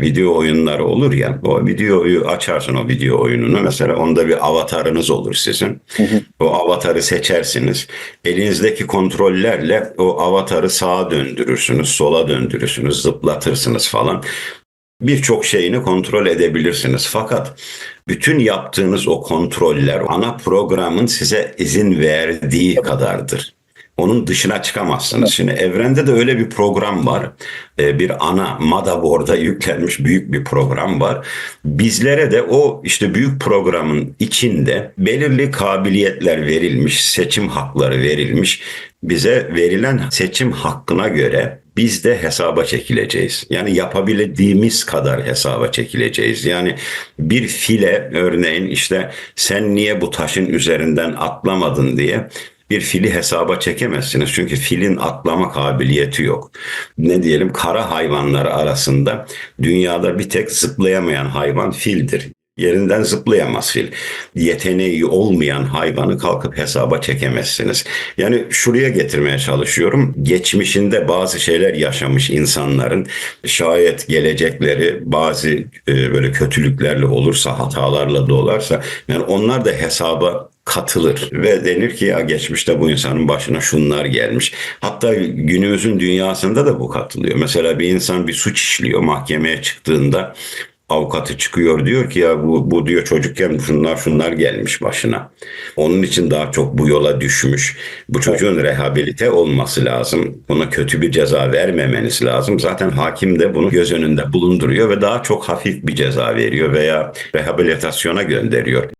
video oyunları olur ya o videoyu açarsın o video oyununu mesela onda bir avatarınız olur sizin. O avatarı seçersiniz. Elinizdeki kontrollerle o avatarı sağa döndürürsünüz, sola döndürürsünüz, zıplatırsınız falan. Birçok şeyini kontrol edebilirsiniz. Fakat bütün yaptığınız o kontroller ana programın size izin verdiği kadardır. Onun dışına çıkamazsınız. Şimdi evrende de öyle bir program var. Ee, Bir ana motherboard'a yüklenmiş büyük bir program var. Bizlere de o işte büyük programın içinde belirli kabiliyetler verilmiş, seçim hakları verilmiş. Bize verilen seçim hakkına göre biz de hesaba çekileceğiz. Yani yapabildiğimiz kadar hesaba çekileceğiz. Yani bir file örneğin işte sen niye bu taşın üzerinden atlamadın diye bir fili hesaba çekemezsiniz. Çünkü filin atlama kabiliyeti yok. Ne diyelim kara hayvanları arasında dünyada bir tek zıplayamayan hayvan fildir. Yerinden zıplayamaz fil. Yeteneği olmayan hayvanı kalkıp hesaba çekemezsiniz. Yani şuraya getirmeye çalışıyorum. Geçmişinde bazı şeyler yaşamış insanların şayet gelecekleri bazı e, böyle kötülüklerle olursa, hatalarla dolarsa yani onlar da hesaba katılır ve denir ki ya geçmişte bu insanın başına şunlar gelmiş. Hatta günümüzün dünyasında da bu katılıyor. Mesela bir insan bir suç işliyor mahkemeye çıktığında avukatı çıkıyor diyor ki ya bu, bu diyor çocukken şunlar şunlar gelmiş başına. Onun için daha çok bu yola düşmüş. Bu çocuğun rehabilite olması lazım. Buna kötü bir ceza vermemeniz lazım. Zaten hakim de bunu göz önünde bulunduruyor ve daha çok hafif bir ceza veriyor veya rehabilitasyona gönderiyor.